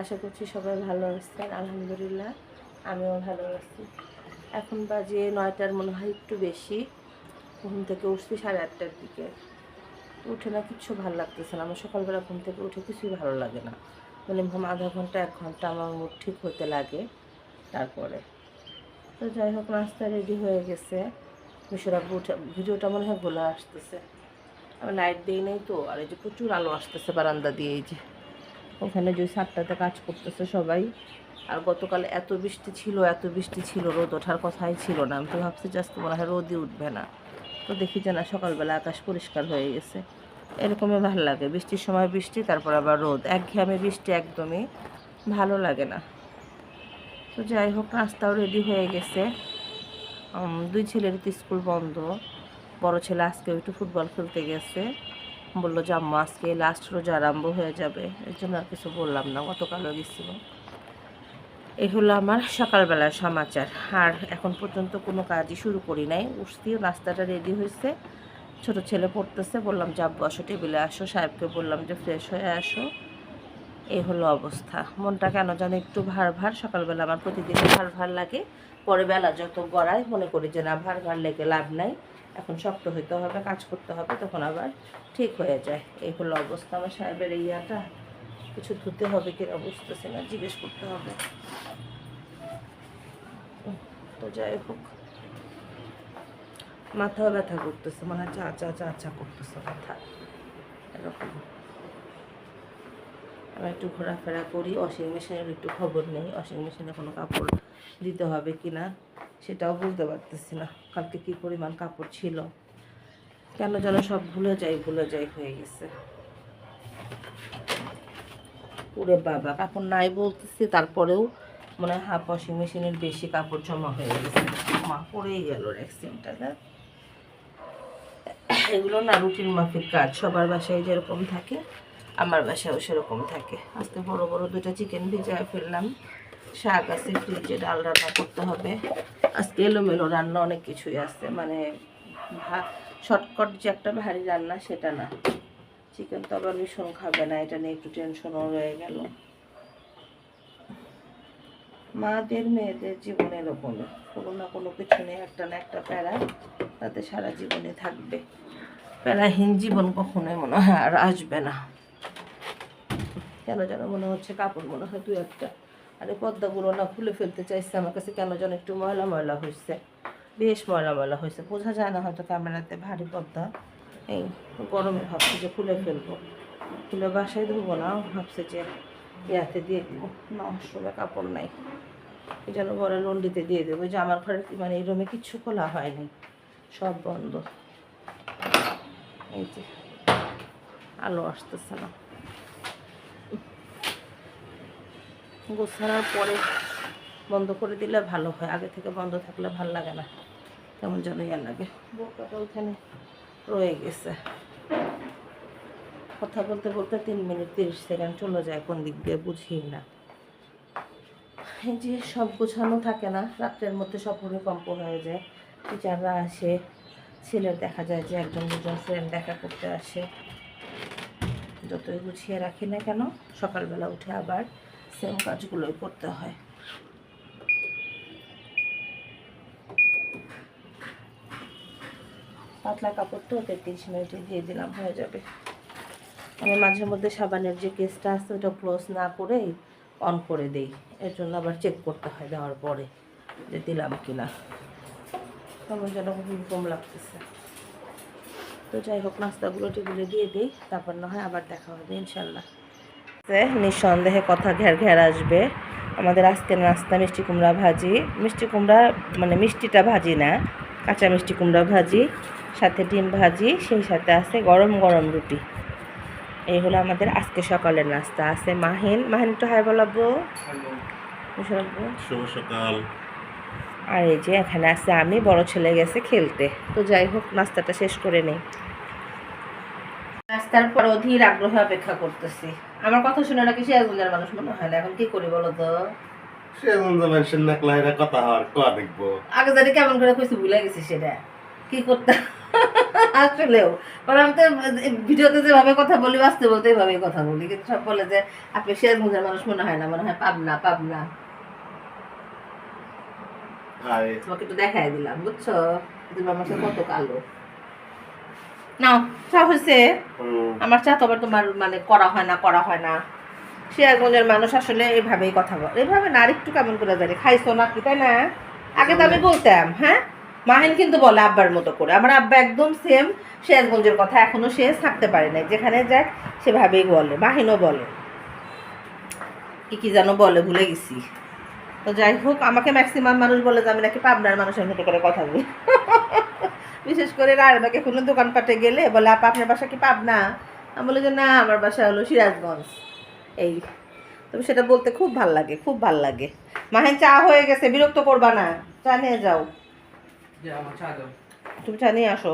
আশা করছি সবাই ভালো আছেন, আলহামদুলিল্লাহ, আমিও ভালো আছি। এখন বাজে নয়টার, মনে হয় একটু বেশি। ঘুম থেকে উঠছি সাড়ে আটটার দিকে। উঠে না কিচ্ছু ভালো লাগতেছে না। আমার সকালবেলা ঘুম থেকে উঠে কিছুই ভালো লাগে না। মানে আধা ঘণ্টা, এক ঘণ্টা আমার মুড ঠিক হতে লাগে তারপরে। তো যাই হোক, নাস্তা রেডি হয়ে গেছে। মিশরা উঠে, ভিডিওটা মনে হয় গোলা আসতেছে। আমি লাইট দিই নাই তো, আর এই যে প্রচুর আলো আসতেছে বারান্দা দিয়ে এই যে। ওখানে যে সাতটাতে কাজ করতেছে সবাই। আর গতকাল এত বৃষ্টি ছিল, এত বৃষ্টি ছিল, রোদ ওঠার কথাই ছিল না। আমি তো ভাবছি, জাস্ট মনে হয় রোদই উঠবে না। তো দেখি যে না, সকালবেলা আকাশ পরিষ্কার হয়ে গেছে। এরকমই ভালো লাগে। বৃষ্টির সময় বৃষ্টি, তারপর আবার রোদ। একঘেয়েমি বৃষ্টি একদমই ভালো লাগে না। তো যাই হোক, নাস্তাও রেডি হয়ে গেছে। দুই ছেলের তো স্কুল বন্ধ। বড় ছেলে আজকে একটু ফুটবল খেলতে গেছে। বলল যে, আম্মা, আজকে লাস্ট রোজা আরম্ভ হয়ে যাবে। এর জন্য আর কিছু বললাম না, গতকালও গেছিল এই হলো আমার সকালবেলার সমাচার। আর এখন পর্যন্ত কোনো কাজই শুরু করি নাই। উঠছি, নাস্তাটা রেডি হয়েছে। ছোট ছেলে পড়তেছে, বললাম, যে আব্বু, আসো টেবিলে আসো। সাহেবকে বললাম যে ফ্রেশ হয়ে আসো। এই হলো অবস্থা। মনটা কেন যেন একটু ভার ভার সকালবেলা আমার প্রতিদিন ভার ভার লাগে। পরে বেলা যত গড়ায় মনে করি যে না ভার ভার লেগে লাভ নাই। এখন শক্ত হইতে হবে, কাজ করতে হবে, তখন আবার ঠিক হয়ে যায়। এই হলো অবস্থা আমার সাহেবের ইয়াটা। কিছু ধুতে হবে কিনা বুঝতেছে না, জিজ্ঞেস করতে হবে। তো যাই হোক। মাথাও ব্যথা করতেছে মানে চা চা চা চা করতেছে মাথা এরকম। আমি একটু ঘোরাফেরা করি। ওয়াশিং মেশিনের একটু খবর নেই ওয়াশিং মেশিনে কোনো কাপড় দিতে হবে কি না সেটাও বলতে পারতেছি না। কালকে কী পরিমাণ কাপড় ছিল? কেন যেন সব ভুলে যাই ভুলে যাই হয়ে গেছে। ওরে বাবা, কাপড় নাই বলতেছি, তারপরেও মনে হয় হাফ ওয়াশিং মেশিনের বেশি কাপড় জমা হয়ে গেছে। মা, পড়েই গেল রেক্সিনটা না এগুলো না রুটিন মাফিক কাজ, সবার বাসায় যেরকম থাকে আমার বাসায়ও সেরকম থাকে। আজকে বড় বড় দুটো চিকেন ভিজায় ফেললাম। শাক আছে ফ্রিজে ডাল রান্না করতে হবে। আজকে এলোমেলো রান্না অনেক কিছুই আছে। মানে শর্টকাট যে একটা ভারী রান্না, সেটা না। চিকেন তো আবার ভীষণ খাবে না, এটা নিয়ে একটু টেনশনও রয়ে গেল। মাদের, মেয়েদের জীবন এরকমই কোনো না কোনো কিছু নিয়ে একটা না একটা প্যারা তাতে সারা জীবনে থাকবে। প্যারাহীন জীবন কখনোই মনে হয় আর আসবে না। কেন যেন মনে হচ্ছে কাপড় মনে হয় দু একটা। আর পর্দাগুলো না খুলে ফেলতে চাইছে আমার কাছে, কেন যেন একটু ময়লা ময়লা হয়েছে বেশ ময়লা ময়লা হয়েছে বোঝা যায় না হয়তো ক্যামেরাতে ভারী পর্দা এই গরমে ভাবছি যে খুলে ফেলব। খুলে বাসায় ধুবো না, ভাবছে যে ইয়াতে দিয়ে দিব। না ওয়াশরুমে কাপড় নাই। এই যেন ঘরে লন্ডিতে দিয়ে দেবো। যে আমার ঘরে মানে এই রুমে কিচ্ছু খোলা হয়নি। সব বন্ধ। এই যে, আলো আসতেছে না। গোছানোর পরে বন্ধ করে দিলে ভালো হয়। আগে থেকে বন্ধ থাকলে ভালো লাগে না। কেমন যেন ইয়ে লাগে। বোকাটা ওইখানে রয়ে গেছে। কথা বলতে বলতে তিন মিনিট তিরিশ সেকেন্ড চলে যায়, কোন দিক দিয়ে বুঝি না। এই যে সব গোছানো থাকে না, রাত্রের মধ্যে সব ভূমিকম্প হয়ে যায়। টিচাররা আসে ছেলের দেখা যায় যে একজন দুজন ফ্রেন্ড দেখা করতে আসে। যতই গুছিয়ে রাখি না কেন, সকালবেলা উঠে আবার সেম কাজগুলোই করতে হয়। পাতলা কাপড় তো ওদের তিরিশ মিনিটে দিয়ে দিলাম, হয়ে যাবে। আমি মাঝে মধ্যে সাবানের যে কেসটা আছে, ওটা ক্লোজ না করেই অন করে দেই। এর জন্য আবার চেক করতে হয় দেওয়ার পরে যে দিলাম কিনা। কেমন যেন কম লাগতেছে। তো যাই হোক, নাস্তাগুলো টেবিলে দিয়ে দিই, তারপর না হয় আবার দেখা হবে, ইনশাল্লাহ। নিঃসন্দেহে কথা ঘের ঘের আসবে। আমাদের আজকের নাস্তা মিষ্টি কুমড়া ভাজি। মিষ্টি কুমড়া মানে মিষ্টিটা ভাজি না কাঁচা মিষ্টি কুমড়া ভাজি সাথে ডিম ভাজি সেই সাথে আছে গরম গরম রুটি। এই হলো আমাদের আজকে সকালের নাস্তা। আছে মাহিন। মাহিন একটু হাই বলাবো। বলাবো শুভ সকাল। আর এই যে এখানে আছে আমি বড় ছেলে গেছে খেলতে। তো যাই হোক নাস্তাটা শেষ করে নেই। নাস্তার পর অধীর আগ্রহে অপেক্ষা করতেছি। আমার কথা শুনে নাকি সিরাজগঞ্জের মানুষ মনে হয় না এখন কি করি বলো তো? সে মানুষের নাকলা কথা হওয়ার কোয়া দেখব। আগে জানি কেমন করে কইছি ভুলে গেছি সেটা। কি করতে আসলেও। কারণ আমি তো ভিডিওতে যেভাবে কথা বলি বাস্তবে বলতে এভাবেই কথা বলি। কিন্তু সব বলে যে আপনি সিরাজগঞ্জের মানুষ মনে হয় না মনে হয় পাবনা পাবনা। তোমাকে একটু দেখাই দিলাম বুঝছ? তুমি আমার সাথে কত কালো। নাও চা হয়েছে আমার চা তো আবার তোমার মানে করা হয় না করা হয় না। সিরাজগঞ্জের মানুষ আসলে এভাবেই কথা বলে। এভাবে না আরেকটু কেমন করে জানি। খাইছো না কি তাই না? আগে তো আমি বলতাম হ্যাঁ? মাহিন কিন্তু বলে আব্বার মতো করে। আমার আব্বা একদম সেম সিরাজগঞ্জের কথা এখনও সে থাকতে পারে নাই। যেখানে যায় সেভাবেই বলে মাহিনও বলে। কি কি যেন বলে ভুলে গেছি। তো যাই হোক আমাকে ম্যাক্সিমাম মানুষ বলে যে আমি নাকি পাবনার মানুষের মতো করে কথা বলি। বিশেষ করে রায়বাগে কোনো দোকানপাটে গেলে বলে আপা আপনার বাসা কি পাবনা? আমি বলি যে না আমার বাসা হলো সিরাজগঞ্জ। এই তবে সেটা বলতে খুব ভালো লাগে খুব ভালো লাগে। মাহেন চা হয়ে গেছে বিরক্ত করবা না চা নিয়ে যাও। যে আমার চা দাও। তুমি চা নিয়ে আসো।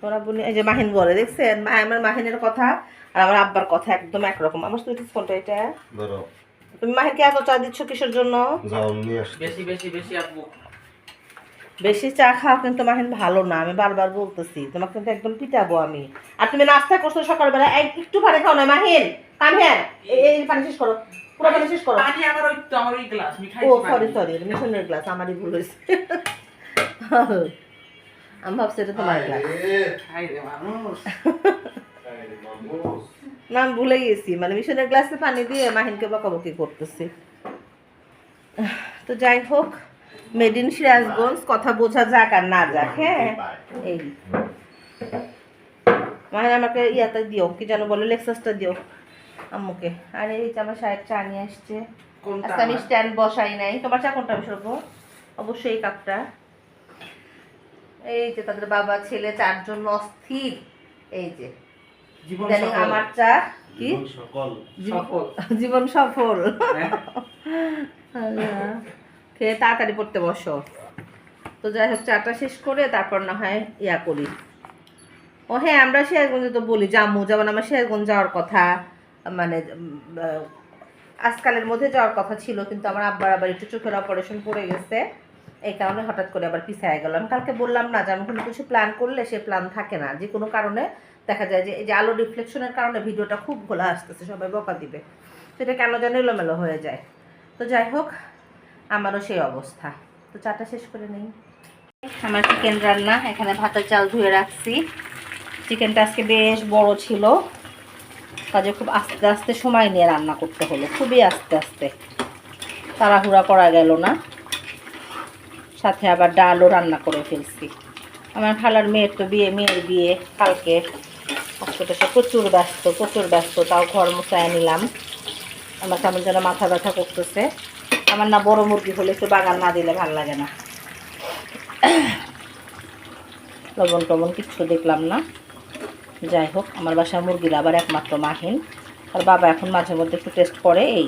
তোরা বলি এই যে মাহিন বলে দেখছেন? আমার মাহিনের কথা আর আমার আব্বার কথা একদম একরকম। আমার সুইটিস কোনটা এটা? ধরো। তুমি মাহিনকে এত চা দিচ্ছ কিসের জন্য? বেশি বেশি বেশি আপু বেশি চা খাওয়া কিন্তু মাহিন ভালো না আমি বারবার বলতেছি। তোমাকে কিন্তু একদম পিটাবো আমি। আর তুমি নাস্তা করছ সকালবেলা একটু পানি খাও না মাহিন কাম হ্যাঁ এই পানি শেষ করো। পুরো পানি শেষ করো। পানি আমার ওই তো আমার ওই গ্লাস আমি ও সরি সরি মিশনের গ্লাস আমারই ভুল হয়েছে। আমি ভাবছি এটা তোমার গ্লাস খাই রে মানুষ। না আমি ভুলে গেছি মানে মিশনের গ্লাসে পানি দিয়ে মাহিনকে বকাবকি করতেছি। তো যাই হোক মেড ইন সিরাজগঞ্জ কথা বোঝা যাক আর না যাক হ্যাঁ? এই। মাহিন আমাকে ইয়াতে দিও কি যেন বলে লেক্সাসটা দিও আম্মুকে। আর এই যে আমার সাহেব চা নিয়ে আসছে। আজকে আমি স্ট্যান্ড বসাই নাই। তোমার চা কোনটা আমি সরবো? অবশ্যই এই কাপটা। এই যে তাদের বাবা ছেলে চারজন অস্থির। এই যে। ইদানিং আমার চা কি? সকল জীবন- সফল। জীবন সফল। হ্যাঁ। খেয়ে তাড়াতাড়ি পড়তে বসো। তো যাই হোক চাটা শেষ করে তারপর না হয় ইয়া করি। ও হ্যাঁ আমরা শেয়ারগঞ্জে তো বলি জামু যেমন আমার শেয়ারগঞ্জ যাওয়ার কথা মানে আজকালের মধ্যে যাওয়ার কথা ছিল কিন্তু আমার আব্বার আবার একটু চোখের অপারেশন পড়ে গেছে। এই কারণে হঠাৎ করে আবার পিছিয়ে গেলাম। কালকে বললাম না যে আমি কোনো কিছু প্ল্যান করলে সে প্ল্যান থাকে না। যে কোনো কারণে দেখা যায় যে, এই যে আলো রিফ্লেকশনের কারণে ভিডিওটা খুব ভোলা আসতেছে, সবাই বকা দিবে। সেটা কেন যেন এলোমেলো হয়ে যায়। তো যাই হোক, আমারও সেই অবস্থা। তো চাটা শেষ করে নেই। আমার চিকেন রান্না, এখানে ভাতের চাল ধুয়ে রাখছি। চিকেনটা আজকে বেশ বড় ছিল। কাজে খুব আস্তে আস্তে সময় নিয়ে রান্না করতে হলো, খুবই আস্তে আস্তে। তাড়াহুড়া করা গেল না। সাথে আবার ডালও রান্না করে ফেলছি। আমার খালার মেয়ের তো বিয়ে, মেয়ের বিয়ে কালকে। সে প্রচুর ব্যস্ত প্রচুর ব্যস্ত, তাও ঘর মোছায় নিলাম। আমার কেমন যেন মাথা ব্যথা করতেছে। আমার না বড় মুরগি হলে একটু বাগান না দিলে ভালো লাগে না। লবণ টবণ কিচ্ছু দেখলাম না। যাই হোক, আমার বাসার মুরগির আবার একমাত্র মাহিন। আর বাবা এখন মাঝে মধ্যে একটু টেস্ট করে এই।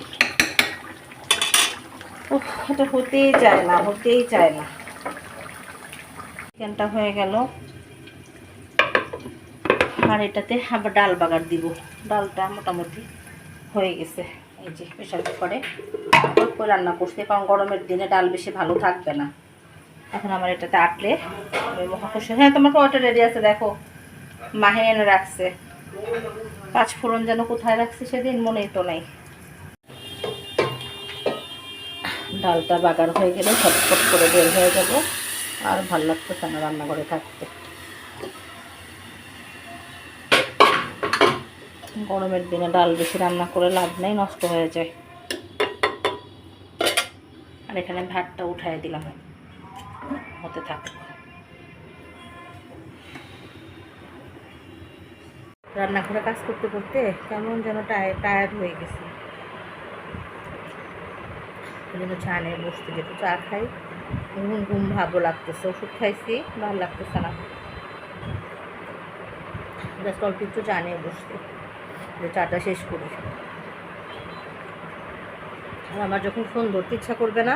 এটা হতেই চায় না, হতেই চায় না। চিকেনটা হয়ে গেল। আর এটাতে আবার ডাল বাগার দিব। ডালটা মোটামুটি হয়ে গেছে। এই যে প্রেশার কুকারে। করে রান্না করছি? কারণ গরমের দিনে ডাল বেশি ভালো থাকবে না। এখন আমার এটাতে আটলে মহাকর্ষ হ্যাঁ তোমার কয়টা রেডি আছে, দেখো। মাহে এনে রাখছে। পাঁচ ফোড়ন যেন কোথায় রাখছে সেদিন মনেই তো নাই। ডালটা বাগার হয়ে গেলে ছটফট করে বের হয়ে যাব। আর ভালো লাগতেছে না রান্নাঘরে থাকতে। গরমের দিনে ডাল বেশি রান্না করে লাভ নেই, নষ্ট হয়ে যায়। আর এখানে ভাতটা উঠাই দিলাম হতে থাক। রান্নাঘরে কাজ করতে করতে কেমন যেন টায়ার্ড হয়ে গেছি। জন্য চা বসতে যেতে চা খাই। ঘুম ঘুম ভাবও লাগতেছে, ওষুধ খাইছি, ভালো লাগতেছে না। জাস্ট চা বসতে চাটা শেষ করি। আর আমার যখন ফোন ধরতে ইচ্ছা করবে না,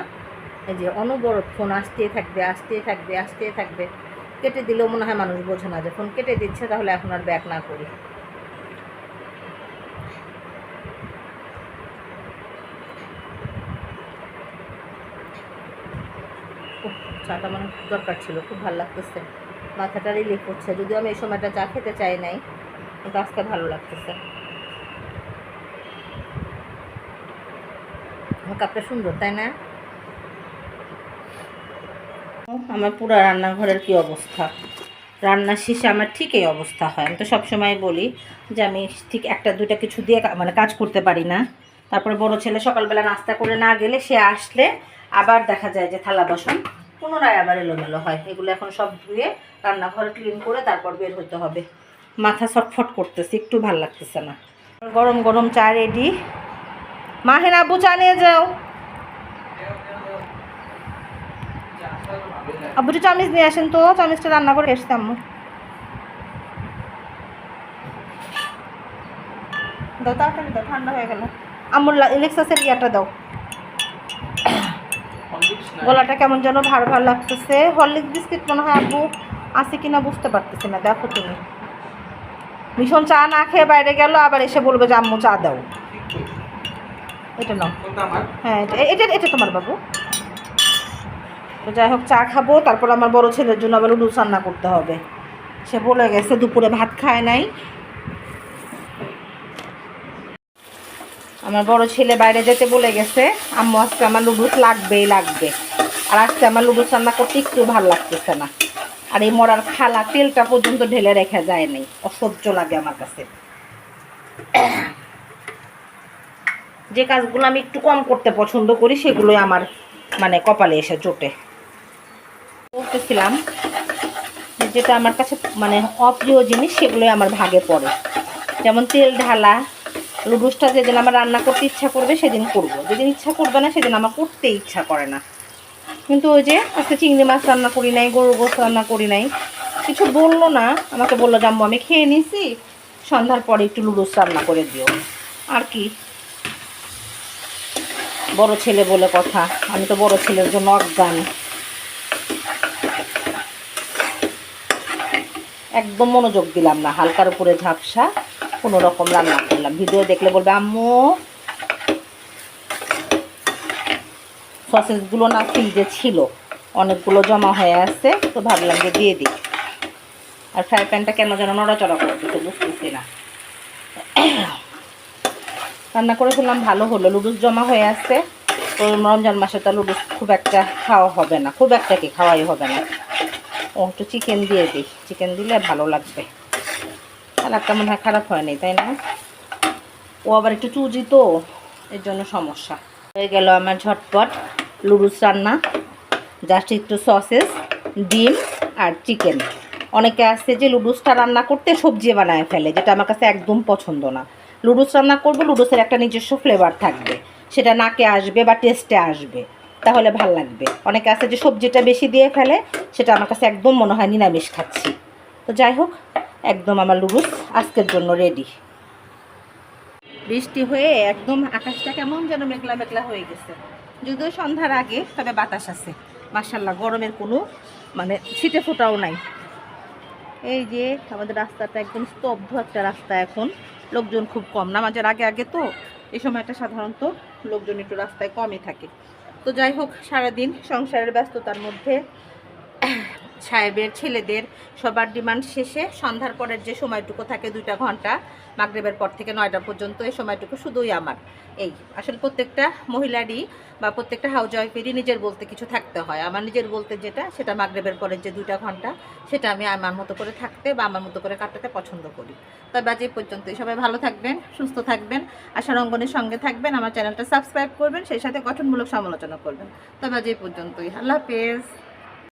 এই যে অনবরত ফোন আসতেই থাকবে আসতেই থাকবে আসতেই থাকবে, কেটে দিলেও মনে হয় মানুষ বোঝে না যে ফোন কেটে দিচ্ছে, তাহলে এখন আর ব্যাক না করি। চাটা মানে দরকার ছিল, খুব ভালো লাগতেছে। মাথাটা রিলিফ হচ্ছে। যদিও আমি এই সময়টা চা খেতে চাই নাই, কিন্তু আজকে ভালো লাগতেছে। কাপটা সুন্দর, তাই না? আমার পুরো রান্নাঘরের কি অবস্থা? রান্নার শেষে আমার ঠিক এই অবস্থা হয়। আমি তো সবসময় বলি যে আমি ঠিক একটা, দুইটা কিছু দিয়ে মানে কাজ করতে পারি না। তারপরে বড় ছেলে সকালবেলা নাস্তা করে না গেলে সে আসলে আবার দেখা যায় যে থালা বাসন পুনরায় আবার এলোমেলো হয়। এগুলো এখন সব ধুয়ে রান্নাঘর ক্লিন করে তারপর বের হতে হবে। মাথা ছটফট করতেছে, একটু ভালো লাগতেছে না। গরম গরম চা রেডি মাহের আব্বু চা নিয়ে যাও। আব্বু চামিচ নিয়ে আসেন তো, চামিচটা রান্না করে এসছে আম্মু। দাও, তাড়াতাড়ি দাও, ঠান্ডা হয়ে গেল। আম্মুর ইলেক্সাসের ইয়াটা দাও। গলাটা কেমন যেন ভার ভার লাগতেছে। হরলিক্স বিস্কিট মনে হয় আব্বু আছে কিনা বুঝতে পারতেছি না, দেখো তুমি। ভীষণ চা না খেয়ে বাইরে গেল, আবার এসে বলবে যে, আম্মু, চা দাও। এটা নাও। হ্যাঁ এটা এটা তোমার বাবু। তো যাই হোক চা খাব তারপর আমার বড় ছেলের জন্য আবার লুডুস রান্না করতে হবে। সে বলে গেছে দুপুরে ভাত খায় নাই। আমার বড় ছেলে বাইরে যেতে বলে গেছে আম্মু আজকে আমার লুডুস লাগবেই লাগবে। আর আজকে আমার লুডুস রান্না করতে একটু ভালো লাগতেছে না। আর এই মরার খালা তেলটা পর্যন্ত ঢেলে রেখা যায় নাই। অসহ্য লাগে আমার কাছে। যে কাজগুলো আমি একটু কম করতে পছন্দ করি, সেগুলোই আমার মানে কপালে এসে জোটে। বলতেছিলাম যে যেটা আমার কাছে মানে অপ্রিয় জিনিস, সেগুলোই আমার ভাগে পড়ে। যেমন তেল ঢালা লুডুসটা যেদিন আমার রান্না করতে ইচ্ছা করবে, সেদিন করব। যেদিন ইচ্ছা করবে না, সেদিন আমার করতে ইচ্ছা করে না। কিন্তু ওই যে, আজকে চিংড়ি মাছ রান্না করি নাই গরু গোস রান্না করি নাই, কিছু বলল না, আমাকে বলল, জাম্বু, আমি খেয়ে নিছি, সন্ধ্যার পরে একটু লুডুস রান্না করে দিও। আর কি বড় ছেলে বলে কথা। আমি তো বড় ছেলের জন্য অজ্ঞান। একদম মনোযোগ দিলাম না, হালকার উপরে ঝাপসা কোনো রকম রান্না করলাম। ভিডিও দেখলে বলবে, আম্মু, সসেসগুলো না ফ্রিজে ছিল, অনেকগুলো জমা হয়ে আছে, তো ভাবলাম যে দিয়ে দিই। আর ফ্রাই প্যানটা কেন যেন নড়াচড়া করতেছে, বুঝতেছি না। রান্না করে ফেললাম, ভালো হলো। লুডুস জমা হয়ে আসছে। তো রমজান মাসে তো লুডুস খুব একটা খাওয়া হবে না, খুব একটা কি খাওয়াই হবে না। ও, একটু চিকেন দিয়ে দিই। চিকেন দিলে ভালো লাগবে। কালারটা মনে হয় খারাপ হয়নি, তাই না? ও আবার একটু চুজি তো, এর জন্য সমস্যা। হয়ে গেল আমার ঝটপট লুডুস রান্না। জাস্ট একটু সসেস ডিম আর চিকেন অনেকে আছে যে লুডুসটা রান্না করতে সবজি বানায় ফেলে, যেটা আমার কাছে একদম পছন্দ না। লুডুস রান্না করব লুডুসের একটা নিজস্ব ফ্লেভার থাকবে। সেটা নাকে আসবে বা টেস্টে আসবে, তাহলে ভালো লাগবে। অনেকে আছে যে সবজিটা বেশি দিয়ে ফেলে, সেটা আমার কাছে একদম মনে হয় নিরামিষ খাচ্ছি। তো যাই হোক, একদম আমার লুডুস আজকের জন্য রেডি বৃষ্টি হয়ে একদম আকাশটা কেমন যেন মেঘলা মেঘলা হয়ে গেছে। যদিও সন্ধ্যার আগে, তবে বাতাস আছে। মার্শাল্লাহ গরমের কোনো মানে ছিটে ফোটাও নাই। এই যে আমাদের রাস্তাটা একদম স্তব্ধ একটা রাস্তা এখন। লোকজন খুব কম। নামাজের আগে আগে তো এই সময়টা সাধারণত লোকজন একটু রাস্তায় কমই থাকে। তো যাই হোক, সারাদিন সংসারের ব্যস্ততার মধ্যে সাহেবের ছেলেদের সবার ডিমান্ড শেষে সন্ধ্যার পরের যে সময়টুকু থাকে দুইটা ঘণ্টা, মাগরেবের পর থেকে নয়টা পর্যন্ত এই সময়টুকু শুধুই আমার। এই, আসলে প্রত্যেকটা মহিলারই বা প্রত্যেকটা হাউস ওয়াইফেরই নিজের বলতে কিছু থাকতে হয়। আমার নিজের বলতে যেটা, সেটা মাগরেবের পরের যে দুইটা ঘণ্টা, সেটা আমি আমার মতো করে থাকতে বা আমার মতো করে কাটাতে পছন্দ করি। তবে আজ এই পর্যন্তই। সবাই ভালো থাকবেন, সুস্থ থাকবেন, আশা রঙ্গনের সঙ্গে থাকবেন। আমার চ্যানেলটা সাবস্ক্রাইব করবেন, সেই সাথে গঠনমূলক সমালোচনা করবেন। তবে আজ এই পর্যন্তই। আল্লাহ হাফেজ।